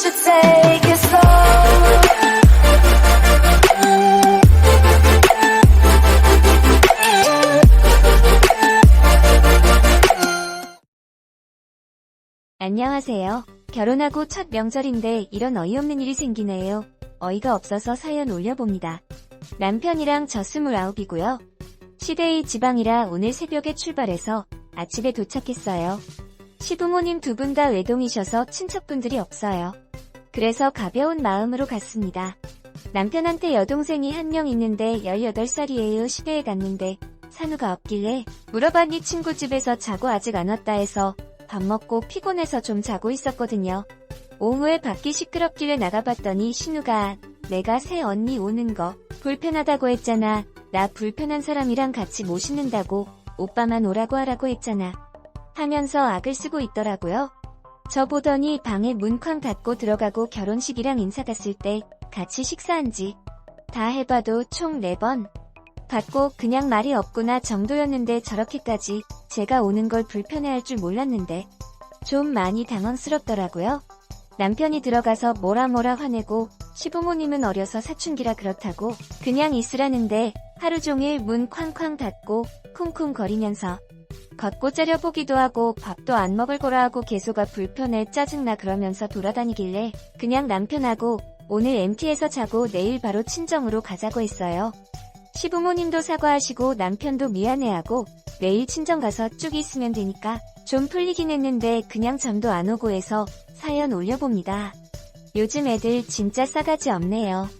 should take it slow. 안녕하세요. 결혼하고 첫 명절인데 이런 어이없는 일이 생기네요. 어이가 없어서 사연 올려봅니다. 남편이랑 저 29이고요. 시대의 지방이라 오늘 새벽에 출발해서 아침에 도착했어요. 시부모님 두 분 다 외동이셔서 친척분들이 없어요. 그래서 가벼운 마음으로 갔습니다. 남편한테 여동생이 한 명 있는데 18살이에요. 시대에 갔는데 산후가 없길래 물어봤니 친구 집에서 자고 아직 안 왔다 해서 밥 먹고 피곤해서 좀 자고 있었거든요. 오후에 밖이 시끄럽길래 나가봤더니 신우가 내가 새 언니 오는 거 불편하다고 했잖아. 나 불편한 사람이랑 같이 못 있는다고 오빠만 오라고 하라고 했잖아. 하면서 악을 쓰고 있더라고요. 저 보더니 방에 문쾅 닫고 들어가고 결혼식이랑 인사 갔을 때 같이 식사한 지 다 해봐도 총 4번. 받고 그냥 말이 없구나 정도였는데 저렇게까지 제가 오는 걸 불편해할 줄 몰랐는데 좀 많이 당황스럽더라고요. 남편이 들어가서 뭐라 뭐라 화내고 시부모님은 어려서 사춘기라 그렇다고 그냥 있으라는데 하루 종일 문 쾅쾅 닫고 쿵쿵 거리면서 걷고 째려보기도 하고 밥도 안 먹을 거라 하고 아 불편해 짜증나 그러면서 돌아다니길래 그냥 남편하고 오늘 MT에서 자고 내일 바로 친정으로 가자고 했어요. 시부모님도 사과하시고 남편도 미안해하고 내일 친정 가서 쭉 있으면 되니까 좀 풀리긴 했는데 그냥 잠도 안 오고 해서 사연 올려봅니다. 요즘 애들 진짜 싸가지 없네요.